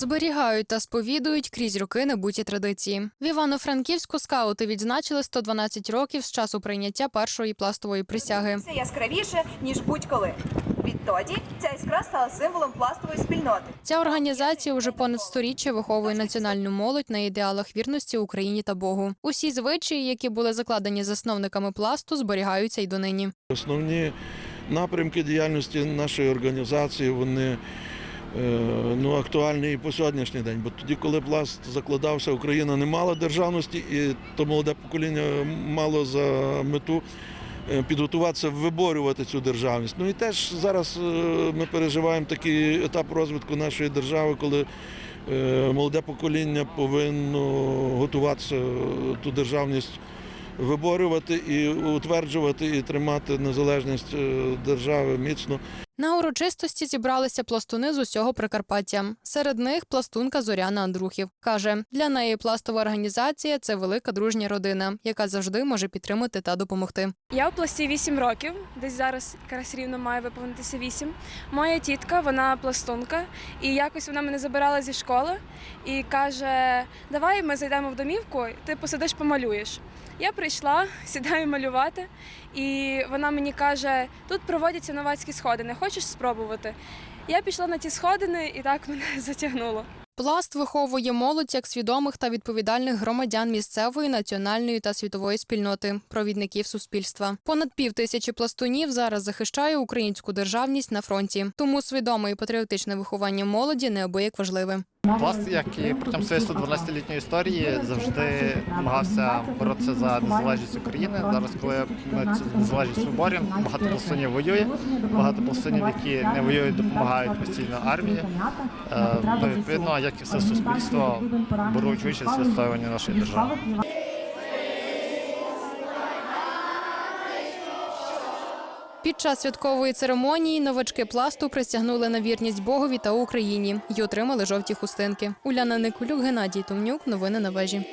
Зберігають та сповідують крізь роки небуті традиції. В Івано-Франківську скаути відзначили 112 років з часу прийняття першої пластової присяги. Все яскравіше, ніж будь-коли. Відтоді ця іскра стала символом пластової спільноти. Ця організація уже понад сторіччя виховує національну молодь на ідеалах вірності Україні та Богу. Усі звичаї, які були закладені засновниками пласту, зберігаються й донині. Основні напрямки діяльності нашої організації вони ну, актуальні і по сьогоднішній день. Бо тоді, коли пласт закладався, Україна не мала державності, і то молоде покоління мало за мету е, підготуватися, виборювати цю державність. Ну і теж зараз е, ми переживаємо такий етап розвитку нашої держави, коли е, молоде покоління повинно готуватися е, ту державність виборювати і утверджувати і тримати незалежність е, держави міцно. На урочистості зібралися пластуни з усього Прикарпаття. Серед них пластунка Зоряна Андрухів каже: для неї пластова організація це велика дружня родина, яка завжди може підтримати та допомогти. Я у пласті 8 років, десь зараз якраз рівно має виповнитися 8. Моя тітка, вона пластунка, і якось вона мене забирала зі школи і каже: Давай ми зайдемо в домівку, ти посидиш, помалюєш. Я прийшла, сідаю малювати, і вона мені каже: тут проводяться новацькі сходи, не хочеш спробувати? Я пішла на ті сходини і так мене затягнуло. Пласт виховує молодь як свідомих та відповідальних громадян місцевої, національної та світової спільноти, провідників суспільства. Понад пів тисячі пластунів зараз захищає українську державність на фронті. Тому свідоме і патріотичне виховання молоді неабияк важливе. Пласт, як і протягом своєї 112-літньої історії, завжди намагався боротися за незалежність України. Зараз, коли ми цю незалежність виборюємо, багато пластунів воює, багато пластунів, які не воюють, допомагають постійно армії. Ну, відповідно, як і все суспільство, беруть участь в відстоюванні нашої держави. Під час святкової церемонії новачки пласту присягнули на вірність Богові та Україні й отримали жовті хустинки. Уляна Никулюк, Геннадій Томнюк. Новини на вежі.